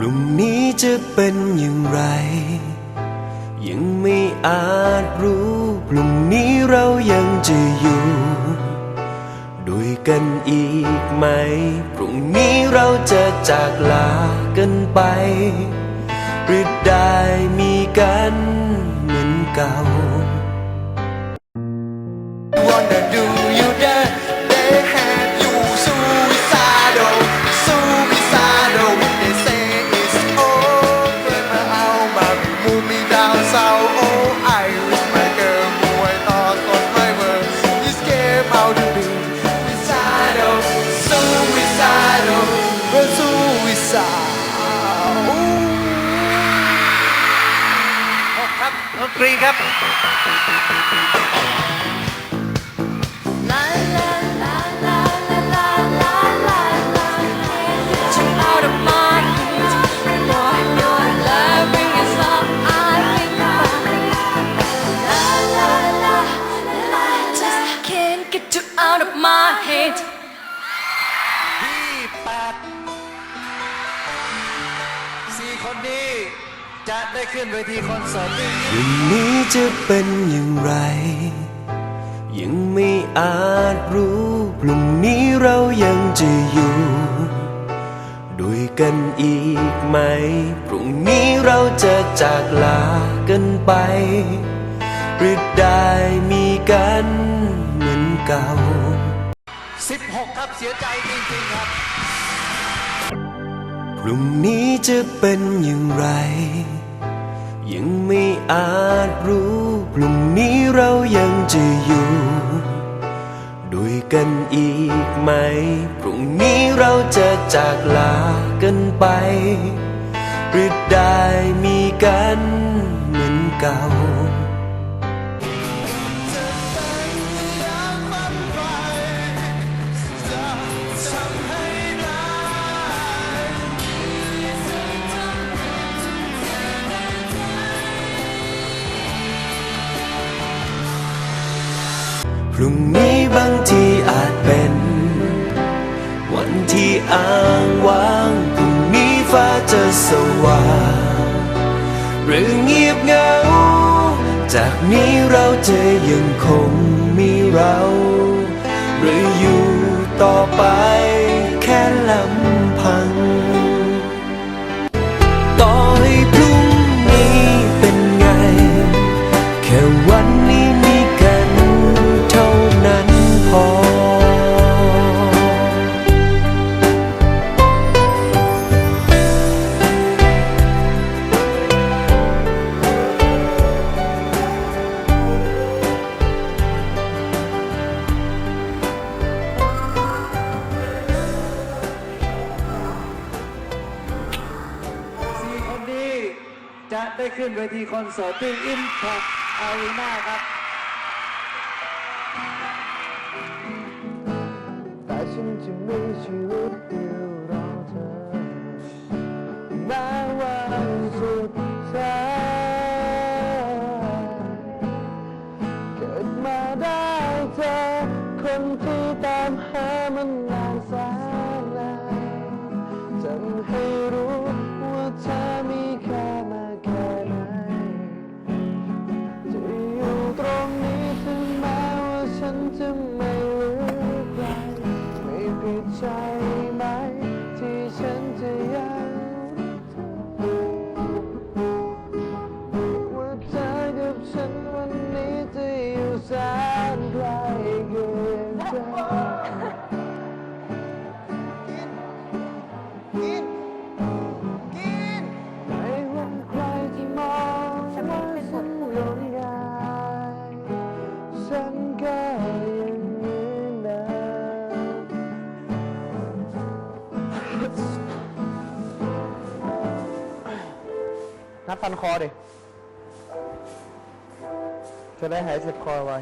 รุ่งนี้จะเป็นอย่างไร ยังไม่อาจรู้พรุ่งนี้เรายังจะอยู่ ด้วยกันอีกไหม พรุ่งนี้เราจะจากลากันไปหรือได้มีกันเหมือนเก่า wanna do suicidal ครับดนตรีครับ La la la la la la la la Get you out of my head Boy, คนนี้จะได้ขึ้นเวทีคอนเสิร์ตวันนี้จะเป็นอย่างไร ยังไม่อาจรู้พรุ่งนี้เรายังจะอยู่ ด้วยกันอีกไหม พรุ่งนี้เราจะจากลากันไป หรือได้มีกันเหมือนเก่า 16 ครับเสียใจจริงๆครับ พรุ่งนี้จะเป็นอย่างไร ยังไม่อาจรู้ พรุ่งนี้เรายังจะอยู่ ด้วยกันอีกไหม พรุ่งนี้เราจะจากลากันไป หรือได้มีกันเหมือนเก่า รุ่งนี้บางทีอาจเป็น วันที่อ้างว้างพรุ่งนี้ฟ้าจะสว่างหรือเงียบเหงา จากนี้เราจะยังคงมีเรา หรืออยู่ต่อไป จะได้ขึ้นเวทีคอนเสิร์ตที่ Impact Arena ครับ แต่ฉันจะมีชีวิตเดียวรอเธอแม้วันสุด นใจไม่ว่าใครที่มองว่าฉันหลงงายฉันก็ยังเหมือนเดิมนัดฟันคอดิ จะได้หายเจ็บคอไว้